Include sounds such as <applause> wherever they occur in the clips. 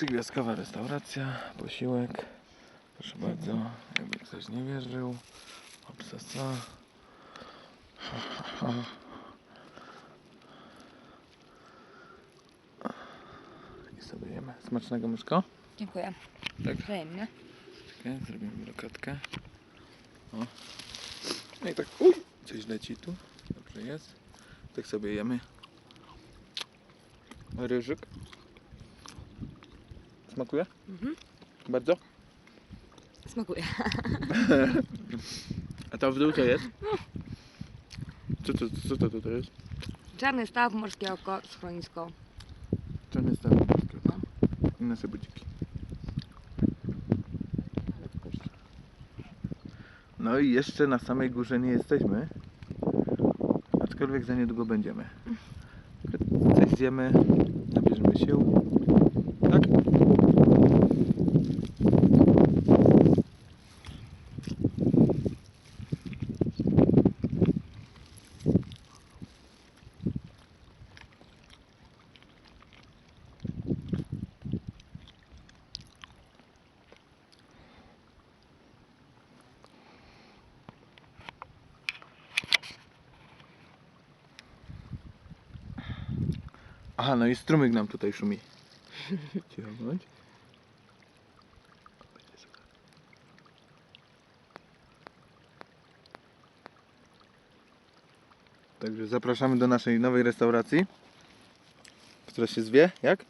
Trzygwiazdkowa restauracja, posiłek. Proszę bardzo, jakby ktoś nie wierzył. Obsesa. I sobie jemy. Smacznego myszko? Dziękuję. Tak. Wzajemnie. Czekaj, zrobimy brokatkę. O. No i tak, uj, coś leci tu. Dobrze jest. Tak sobie jemy. Ryżyk. Smakuje? Mhm. Bardzo? Smakuje. <laughs> A tam w dół co jest? Co to, co to tutaj jest? Czarny staw, morskie oko, schronisko. Czarny staw morski. I nasze budziki. No i jeszcze na samej górze nie jesteśmy. Aczkolwiek za niedługo będziemy. Coś zjemy, nabierzemy sił. Tak? Aha, no i strumyk nam tutaj szumi. Cicho bądź. Także zapraszamy do naszej nowej restauracji, która się zwie, jak?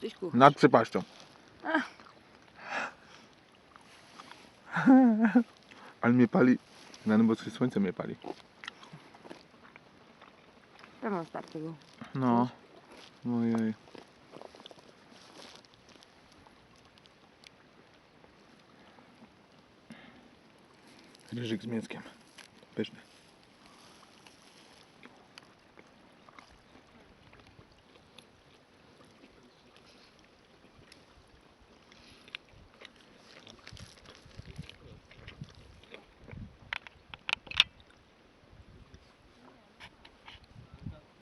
Ty. Nad przepaścią. Ale mnie pali, na boskie słońce mnie pali. Ja mam start tego. No. Ojej. Ryżyk z mięskiem. Pyszny.